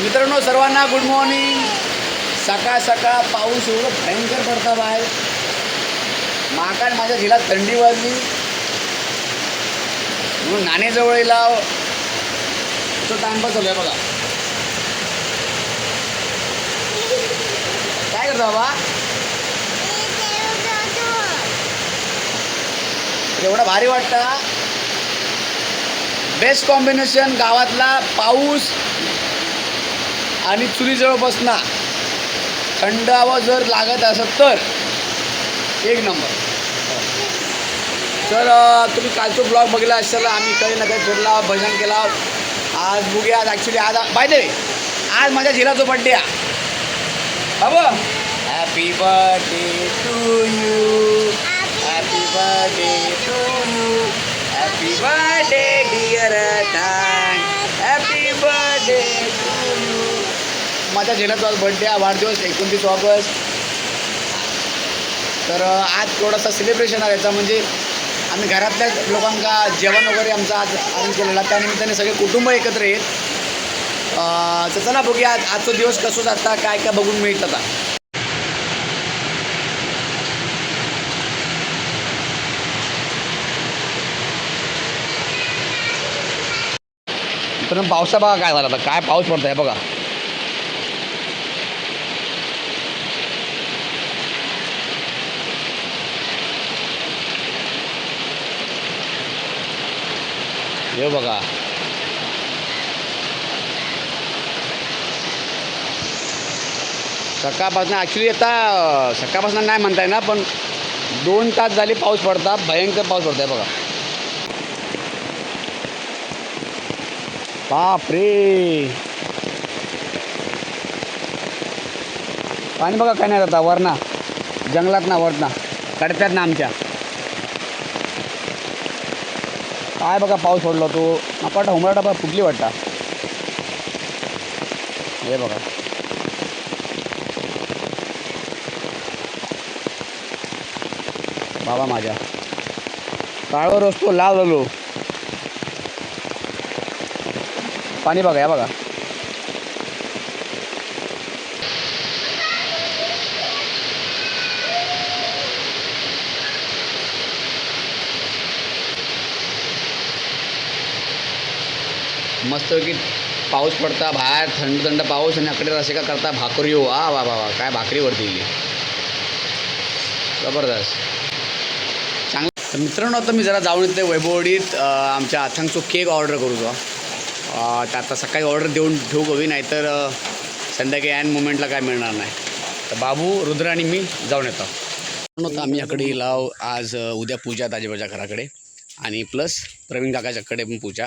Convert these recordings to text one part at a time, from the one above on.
मित्रांनो सर्वांना good morning सकाळ सकाळ पाऊस एवढं भयंकर पडता बाहेर. माकान माझ्या झिलात थंडी वाजली. म्हणून नाणेजवळ येला तो टाइमपास होतोय बघा. काय करतो बाबा? एवढा भारी वाटता बेस्ट कॉम्बिनेशन गावातला पाऊस आणि चुलीजवळ बसणार थंड हवा जर लागत असत तर एक नंबर. तर तुम्ही कालचा ब्लॉग बघितला असेल आम्ही काही ना काही फिरला भजन केला. आज बघूया आज ॲक्च्युली आज पाहिजे आज माझ्या झिलाचा बड्डे आहे. बाबा. Happy birthday to you happy birthday to you happy birthday dear happy birthday to you माझा झेलाचा बर्थडे बड्डे आहे. वाढदिवस एकोणतीस ऑगस्ट. तर आज थोडासा सेलिब्रेशन आहे. याचा म्हणजे आम्ही घरातल्या लोकांका जेवण वगैरे आमचा आज अरेंज केलेला त्यानिमित्ताने सगळे कुटुंब एकत्र येत तर चला बघूया आज आजचा दिवस कसं जाता काय काय बघून मिळतं आता. तर पावसा बघा काय झाला आता? काय पाऊस पडत आहे बघा. हे बघा. सकाळपासून ॲक्च्युली आता सकाळपासून नाही म्हणताय ना पण दोन तास झाले पाऊस पडता भयंकर पाऊस पडताय बघा. बापरे! पाणी बघा काय नाही जाता वरणा जंगलात ना वरणा कडत्यात ना आमच्या. काय बघा पाऊस सोडला तो. नपाटा हुमराटा बघा फुटली वाटता. हे बघा. बाबा माझ्या. काळवर असतो लाल झालो पाणी बघा या बघा. मस्तपैकी पाऊस पडता बाहेर थंड थंड पाऊस आणि अकडे असे का करता भाकरी. हो वा वा वा वा काय भाकरीवरती गेली जबरदस्त. चांगलं. तर मित्रांनो आता मी जरा जाऊन येते वैभवडीत आमच्या अथांगचो केक ऑर्डर करू जो तर आता सकाळी ऑर्डर देऊन ठेवू बघी नाहीतर तर संध्याकाळी ॲन मुमेंटला काय मिळणार नाही. तर बाबू रुद्र आणि मी जाऊन येतो. नव्हतं आम्ही याकडे लाव आज उद्या पूजा ताजेबाच्या घराकडे. आणि प्लस प्रवीण काकाच्याकडे पण पूजा.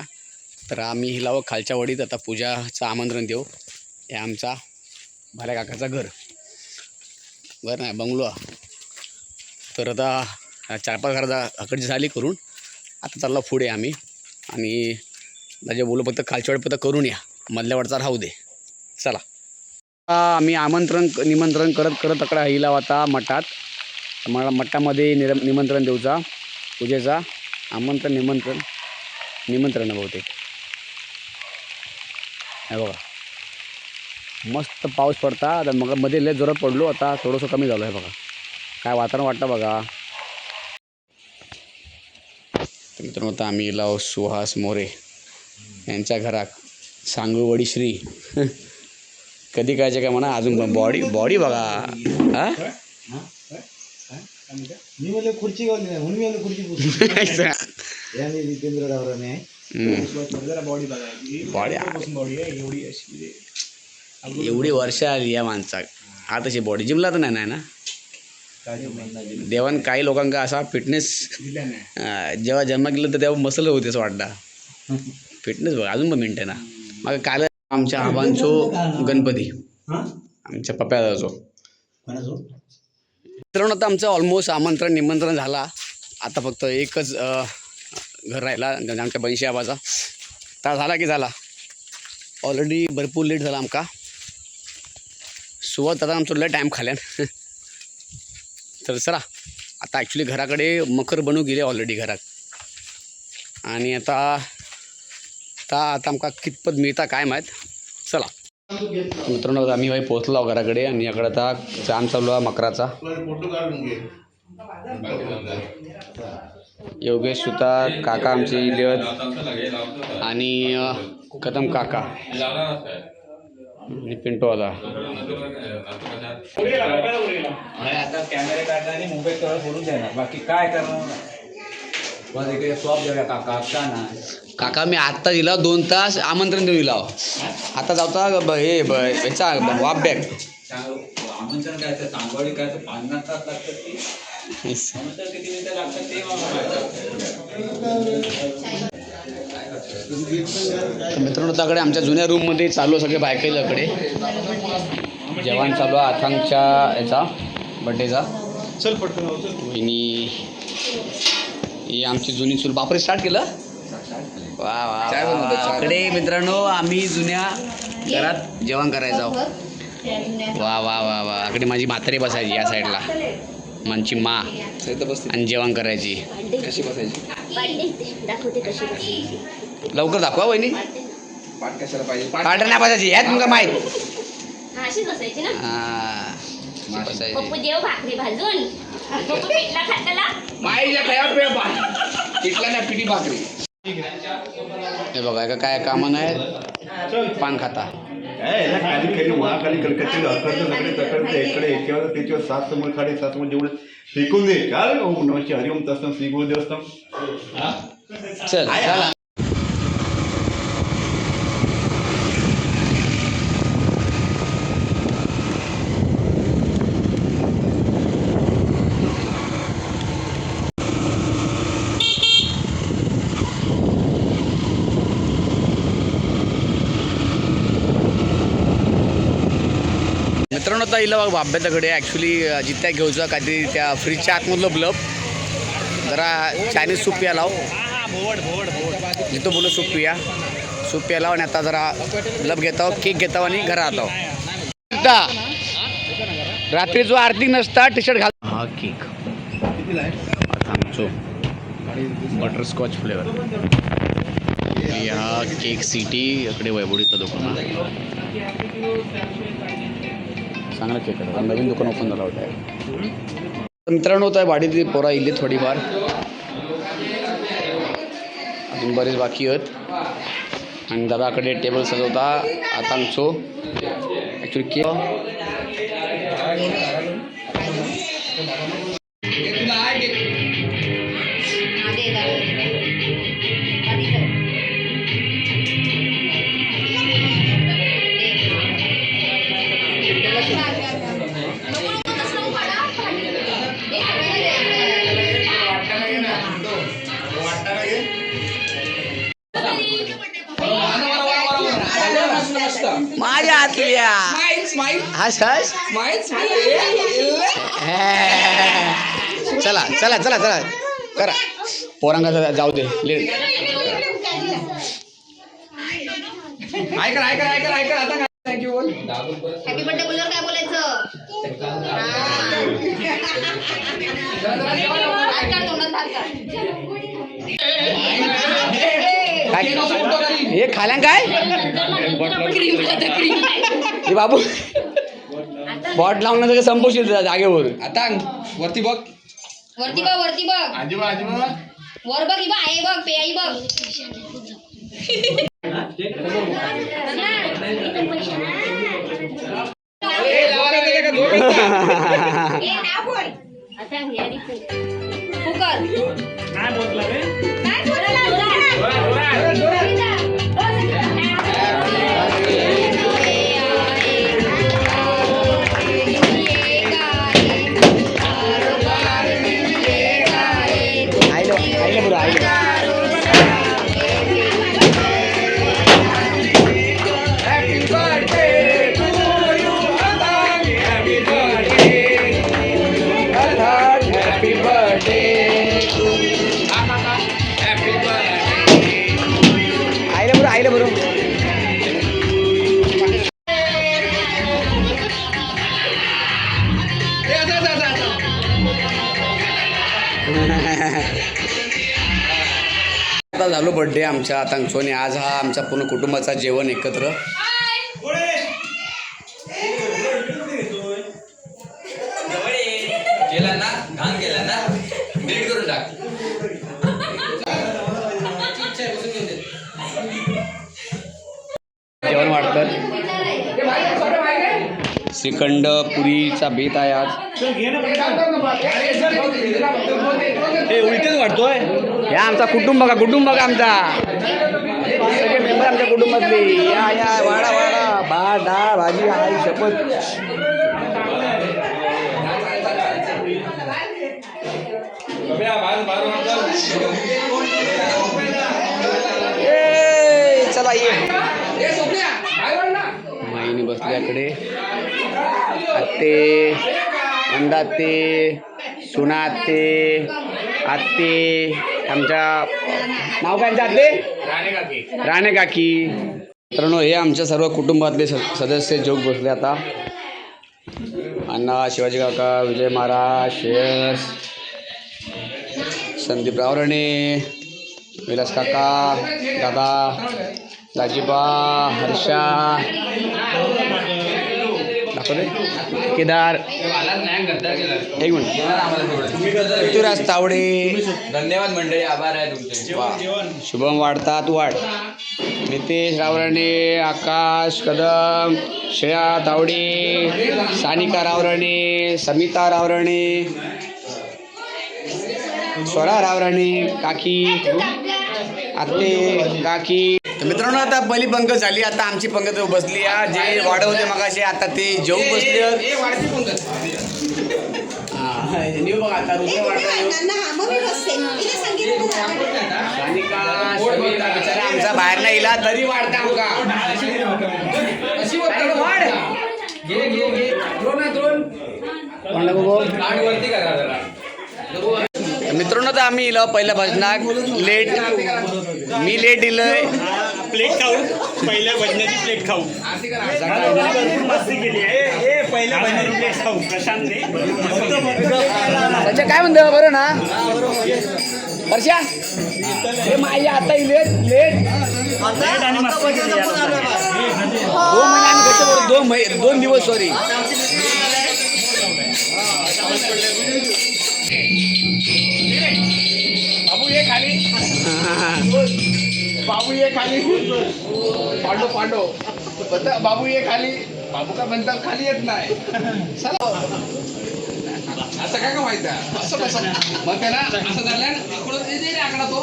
तर आम्ही हिलाव खालच्या वडीत. आता पूजाचं आमंत्रण देऊ. हे आमचा भाल्या काकाचं घर. घर नाही बंगलो. तर आता चार पाच घराचा हकडची झाली करून. आता चालला पुढे आम्ही. आणि माझ्या बोलू फक्त खालच्या वाट फक्त करून या. मधल्या वडचा राहू दे. चला. आम्ही आमंत्रण निमंत्रण करत करत अकडा हिला आता मठात. मला मठामध्ये निर निमंत्रण देऊचा. पूजेचा. आमंत्रण निमंत्रण. निमंत्रण बहुतेक. हे बघा. मस्त पाऊस पडता आता मग मध्ये लय जोरात पडलो आता थोडंसं कमी झालं आहे बघा. काय वातावरण वाटतं बघा. तर मित्रांनो आता आम्ही लाव सुहास मोरे यांच्या घरात. सांगू वडीश्री कधी कायचे काय म्हणा अजून पण बॉडी बॉडी बघा. हा? खुर्ची खुर्ची बॉडी बॉडी आहे एवढी अशी एवढी वर्ष आली या माणसा हा. तशी बॉडी जिमला तर नाही ना? देवान काही लोकांका असा फिटनेस जेव्हा जन्म गेलं तर तेव्हा मसल होते असं वाटतं. फिटनेस बघ अजून पण मेंटेन आहे मग काल आमच्या आबांचो गणपती. हां? आमच्या पप्याचा मित्रांनो आता आमचं ऑलमोस्ट आमंत्रण निमंत्रण झाला. आता फक्त एकच घर राहिला आमच्या बनशी आबाचा तर झाला की झाला? ऑलरेडी भरपूर लेट झाला आमका. सुरुवात आता आमचं लय टाईम खाल्यान. तर चला आता ॲक्च्युली घराकडे मकर बनू गेले ऑलरेडी घरात. आणि आता आता आता आमका कितपत मिळता काय माहीत? चला. मित्रांनो आम्ही भाई पोहोचलो घराकडे आणि याकडे आता चाम चालू आहे मकराचा. योगेश सुतार काका आमचे इलियत आणि कदम काका. आणि पिंटो आला आता कॅमेरे काढणार आणि करून देणार बाकी काय करणार इकडे शॉप काका. आता ना. काका मी आत्ता दिला दोन तास. आमंत्रण देऊ दिला. आता जाऊता ब- हे वाप बॅग. आमंत्रण काय सांगवाडी काय पन्नास तास लागतात मित्रांनो त्याकडे आमच्या जुन्या रूममध्ये चालू सगळे बायकाईकडे जेवण चालू आहे अथांगच्या याचा बड्डेचा चल पटकन आणि ही आमची जुनी चूल. बापरे स्टार्ट केलं? वा वा, वा. वा. इकडे मित्रांनो आम्ही जुन्या घरात जेवण करायचो. वा वा वा वा. इकडे माझी म्हातारी बसायची या साईडला माझी मा. आणि जेवण करायची. कशी बसायची? दाखवते कशी बसायची लवकर दाखवा वहिनी. पाठ कशाला पाहिजे? पाठ नाही बसायची. ह्यात तुमका माहीत हा अशीच बसायची ना? हा, अशी बसायची. पप्पू देव भाकरी भाजून. पप्पू पिठला खाताला. माईच्या खया पे पिठला नाही पिठी भाकरी. हे बघा का काय कामं नाही पान खाता. याला खाली खाली कलकत्ते अकडतं सगळे तकडते इकडे एकेवर त्याच्यावर सात समोर खाली सात समोर जेवढे फेकून दे काय ओम नमस्ते हरिओम तसं श्री गुरुदेव असतं चल चला. मित्रांनो आता इला बघ अभ्यासाकडे ॲक्च्युली जित्या घेऊचा काहीतरी त्या फ्रीजच्या आतमधलं ब्लब जरा चायनीज सूप प्या लाव. जिथं बोलू सूप पिया. सूप प्या लाव आणि आता जरा ब्लब घेता केक घेता आणि घरा आहो रात्री जो आर्थिक नसता टी शर्ट घाल. हा केक आमचो बटरस्कॉच फ्लेवर हा केक सिटी इकडे वैभवडीचं दुकान आहे. चांगला केक आहे नवीन दुकान ओपन झालं होतं मित्रांनो आहे भाडीतली पोरा इली थोडीफार. अजून बरेच बाकी आहेत. आणि दादाकडे टेबल सजवता आता आमचो ॲक्च्युली केक हातल्या हस हस चला चला चला चला. करा. पोरांगा जाऊ दे. लेट ऐका ऐका ऐका ऐका आता थँक्यू बोल. हॅपी बर्थडे बोलल्यावर काय बोलायचं? हे खाल्या काय? हे बाबू. बॉट लावून सगळं संपवशील त्या जागेवर. आता वरती बघ. वरती बघ वरती बघ. आजीबा आजीबा. वर बघ इबा आहे बघ पे आई बघ आता हे आणि फुक. बड्डे आमच्या आतांचो आणि आज हा आमच्या पूर्ण कुटुंबाचा जेवण एकत्र. श्रीखंड पुरीचा बेत आहे आज. उलटेच वाटतोय हे आमचा कुटुंब बघा कुटुंब बघा आमचा? सगळे मेंबर आमच्या कुटुंबातले. या या वाडा वाडा. भात डाळ भाजी आई शपथ. ए, चला ये. माईने बसल्याकडे आत्ते अंदाते सुनाते आत्ते आमच्या नाव काय आत्ते? राणे काकी मित्रांनो हे आमच्या सर्व कुटुंबातले स सदस्य जोग बसले आता. अण्णा शिवाजी काका विजय महाराज श्रेयस संदीप रावरणे विलास काका दादा दाजीबा हर्षा दाखवले केदार एक मिनिट. पृथ्वीराज तावडे. धन्यवाद मंडळी आभार आहे तुमचे. शुभम वाढतात वाढ. नितेश रावराणे आकाश कदम श्रेया तावडे सानिका रावराणे समिता रावराणे स्वरा रावराणे काकी आत्ते काकी. तर मित्रांनो आता पहिली पंगत झाली. आता आमची पंगत बसली. आ जे वाढवते मगाशी आता ते जेवू बसले हा बघा आता वाढता आमचा बाहेर नाही इला तरी वाढता मित्रांनो तर आम्ही इला पहिल्या भजनाक लेट मी लेट दिलंय प्लेट खाऊ पहिल्या भजनाची प्लेट खाऊ. मस्ती केली आहे पहिल्या भजनाची प्लेट खाऊ प्रशांतने फक्त काय म्हणतो बरं ना? वर्षा हे माझी आता लेट लेट लेट आणि मस्ती केली दोन महिने आम्ही दोन महि- दोन दिवस सॉरी बाबू ये खाली. पांडो पांडो बता बाबू ये खाली. बाबू का म्हणतात खाली येत नाही. चला. असं काय का माहिती आहे? असं कसं? मग त्याला असं झालं आकडा रे आकडा तो.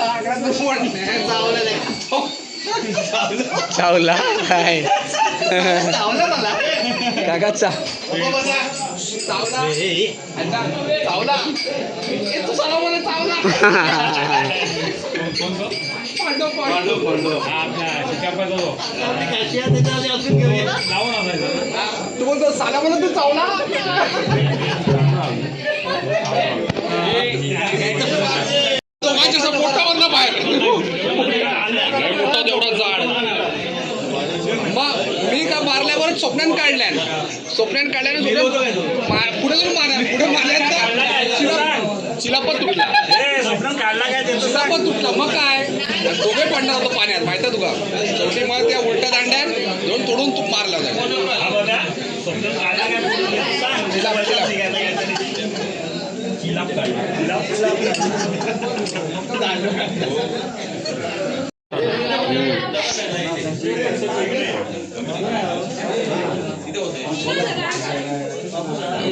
आकडा तो सोड. चावलं चावला? काय चावलं मला. काकाचा हो बघा. चावला. तू सला मला चावला. पांडव पांडव. तू बोलतो साला म्हणून तू चावला असं पोटावरनं बाहेर मोठा तेवढा जाड मग मी मारल्यावर स्वप्नान काढल्यान स्वप्नान काढल्याने पुढे जाऊन मारल्या पुढे चिला चिलापत तुटला. चिलापत तुटला. मग काय? दोघे पडणार होतं पाण्यात. माहिती आहे तुका शेवटी मग त्या उलट्या दांड्यात जाऊन तोडून तू मारला जाईल हा बघा, स्वप्न काढला काय त्याचं सांग. चिलाप, चिलाप. चिलाप काढला. चिलाप,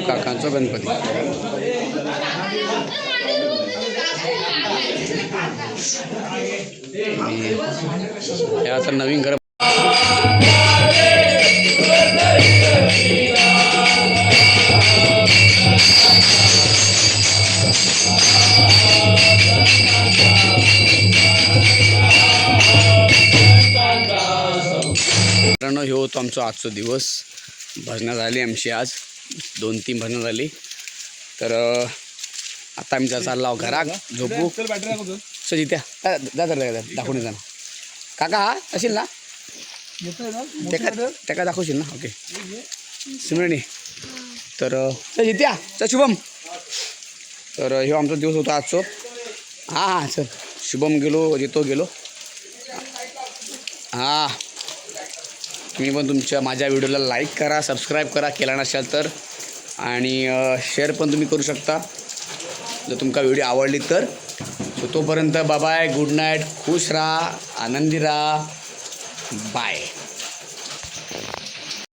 काकांचा गणपती. हे आता नवीन घर मित्रांनो हे होतो आमचा आजचा दिवस. भजनं झाली आमची आज. दोन तीन भजनं झाली. तर आता आम्ही जा- चाललो आहोत घरात. झोपू. चल इथे. जा दाखवून जा ना. काका हा? असेल ना? त्याका त्याका दाखवशील ना? ओके. सिमरणी. तर अं, चल इथे या. चल शुभम. तर ह्यो आमचा दिवस होता आजचो. हां हां चल. शुभम गेलो येतो गेलो. हां. तुम्ही पण तुमच्या माझ्या व्हिडिओला लाईक करा सबस्क्राईब करा केला नसाल तर. आणि शेअर पण तुम्ही करू शकता. जर तुमका व्हिडिओ आवडली तर. सो तोपर्यंत बाबाय गुड नाईट खुश राहा आनंदी राहा. बाय.